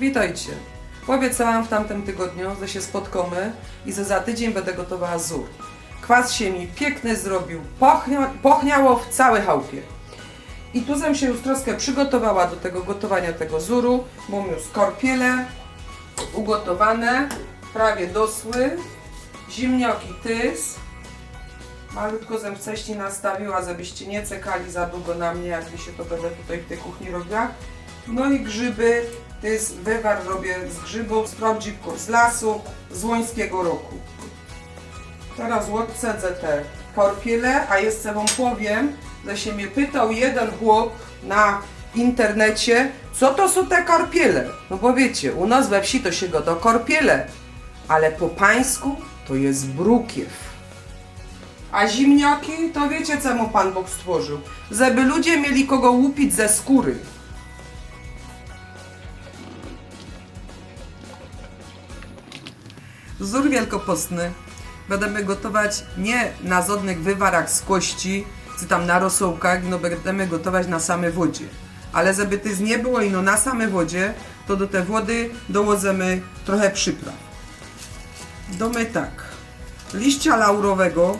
Witajcie. Obiecałam w tamtym tygodniu, że się spotkamy i że za tydzień będę gotowała zur. Kwas się mi piękny zrobił, pochnia, pochniało w całej chałupie. I tu zem się już troszkę przygotowała do tego gotowania tego zuru. Mam już skorpiele ugotowane, prawie dosły, ziemnioki tys. Malutko zem wcześniej nastawiła, żebyście nie cekali za długo na mnie, jak mi się to będę tutaj w tej kuchni robiła. No i grzyby, to jest wywar robię z grzybów, z prawdziwków z lasu, z łońskiego roku. Teraz odsadzę te korpiele, a jeszcze wam powiem, że się mnie pytał jeden chłop na internecie, co to są te korpiele? No bo wiecie, u nas we wsi to się go to korpiele, ale po pańsku to jest brukiew. A zimniaki to wiecie, co mu Pan Bóg stworzył? Żeby ludzie mieli kogo łupić ze skóry. Wzór wielkopostny będziemy gotować nie na żadnych wywarach z kości, czy tam na rosołkach, no będziemy gotować na samej wodzie. Ale żeby tyz nie było ino na samej wodzie, to do tej wody dołożymy trochę przypraw. Domy tak. Liścia laurowego.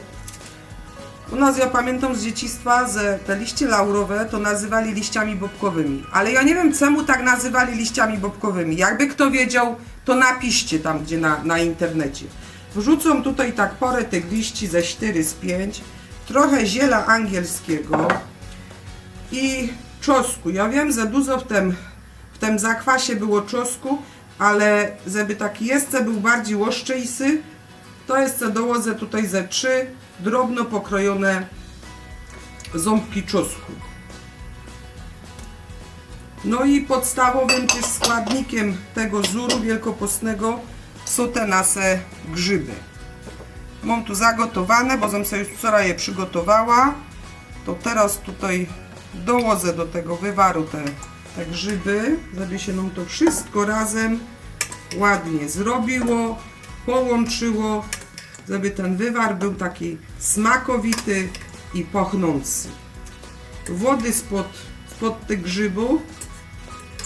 U nas ja pamiętam z dzieciństwa, że te liście laurowe to nazywali liściami bobkowymi. Ale ja nie wiem, czemu tak nazywali liściami bobkowymi. Jakby kto wiedział, to napiszcie tam, gdzie na, na internecie. Wrzucą tutaj tak porę tych liści ze 4 z 5, trochę ziela angielskiego i czosnku. Ja wiem, że dużo w tym, w tym zakwasie było czosnku, ale żeby taki jeszcze był bardziej łoszczyjsy, to jeszcze dołożę tutaj ze 3 drobno pokrojone ząbki czosnku. No i podstawowym też składnikiem tego zuru wielkopostnego są te nasze grzyby. Mam tu zagotowane, bo żem sobie już wczoraj je przygotowała. To teraz tutaj dołożę do tego wywaru te, te grzyby, żeby się nam to wszystko razem ładnie zrobiło, połączyło, żeby ten wywar był taki smakowity i pochnący. Wody spod, spod tych grzybów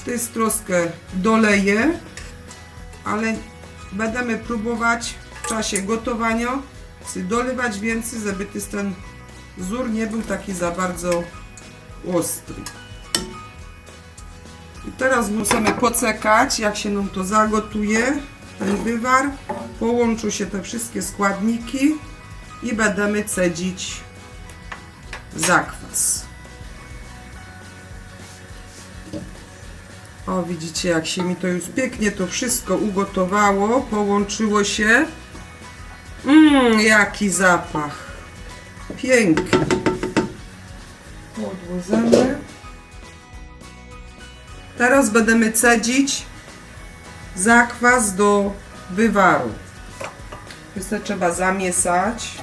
to jest troszkę doleję, ale będziemy próbować w czasie gotowania dolewać więcej, żeby ten wzór nie był taki za bardzo ostry. I teraz musimy pocekać, jak się nam to zagotuje, ten wywar. Połączą się te wszystkie składniki i będziemy cedzić zakwas. O, widzicie, jak się mi to już pięknie to wszystko ugotowało, połączyło się. Mmm, jaki zapach. Piękny. Odłożymy. Teraz będziemy cedzić zakwas do wywaru. Jeszcze trzeba zamiesać.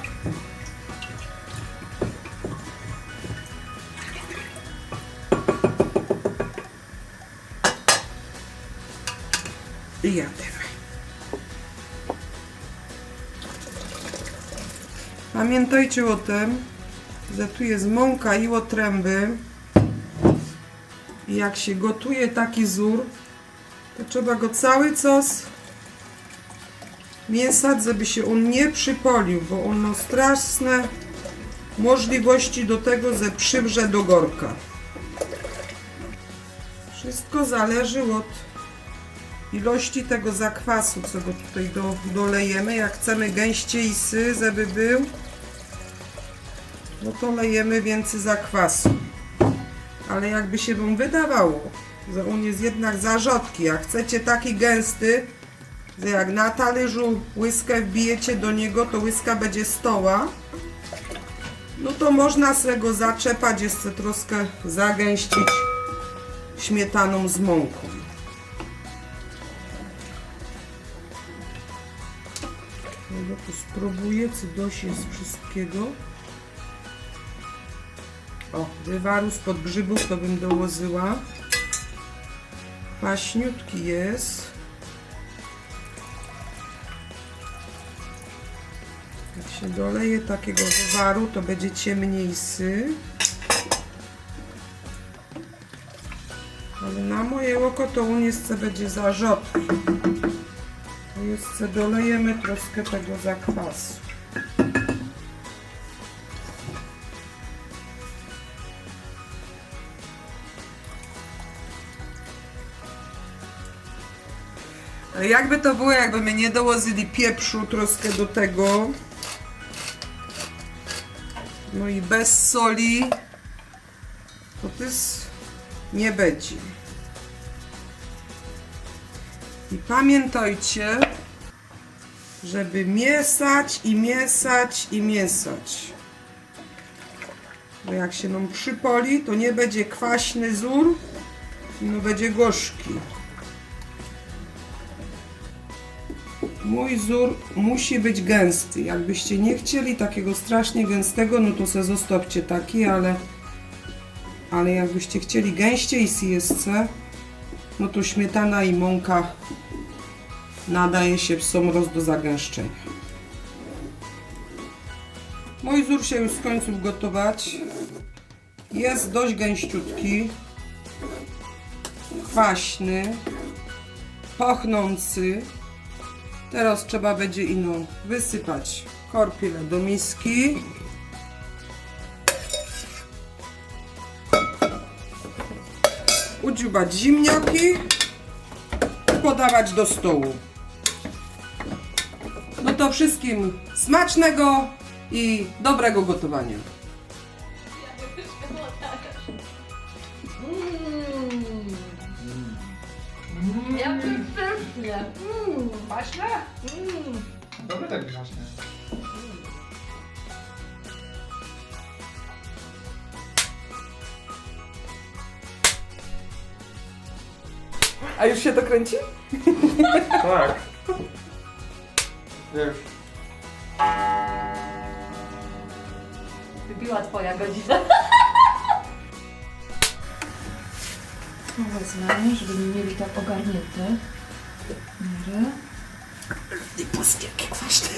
Pamiętajcie o tym, że tu jest mąka i otręby. I jak się gotuje taki zur, to trzeba go cały czas mieszać, żeby się on nie przypolił, bo on ma straszne możliwości do tego, że przywrze do gorka. Wszystko zależy od ilości tego zakwasu, co go tutaj do, dolejemy. Jak chcemy gęściejszy, żeby był, no to lejemy więcej zakwasu. Ale jakby się wam wydawało, że on jest jednak za rzadki, a chcecie taki gęsty, że jak na talerzu łyskę wbijecie do niego, to łyska będzie stoła, no to można z tego zaczepać, jeszcze troszkę zagęścić śmietaną z mąką. Spróbuję, dość jest wszystkiego. O, wywaru spod grzybów to bym dołożyła. Paśniutki jest. Jak się doleje takiego wywaru, to będzie ciemniejszy. Ale na moje oko to u niesce będzie za rzodki. Jeszcze dolejemy troszkę tego zakwasu. Jakby to było, jakby my nie dołożyli pieprzu troszkę do tego. No i bez soli. To też nie będzie. I pamiętajcie, żeby mieszać i mieszać i mieszać. Bo jak się nam przypoli, to nie będzie kwaśny zór, no będzie gorzki. Mój wzór musi być gęsty. Jakbyście nie chcieli takiego strasznie gęstego, no to se zostawcie taki, ale, ale jakbyście chcieli gęściej siesce, no to śmietana i mąka nadaje się w sam roz do zagęszczenia. Mój wzór się już skończył gotować. Jest dość gęściutki, kwaśny, pachnący. Teraz trzeba będzie ino wysypać korpile do miski. Udziubać zimnioki i podawać do stołu. No to wszystkim smacznego i dobrego gotowania. Pysznie. Mm, mm. Dobre tak właśnie. A już się to kręci? Tak. Wiesz, Wybiła twoja godzina. Wezmę, żeby nie mieli tak ogarnięte. Miarę. I pustki jakie kwaśne.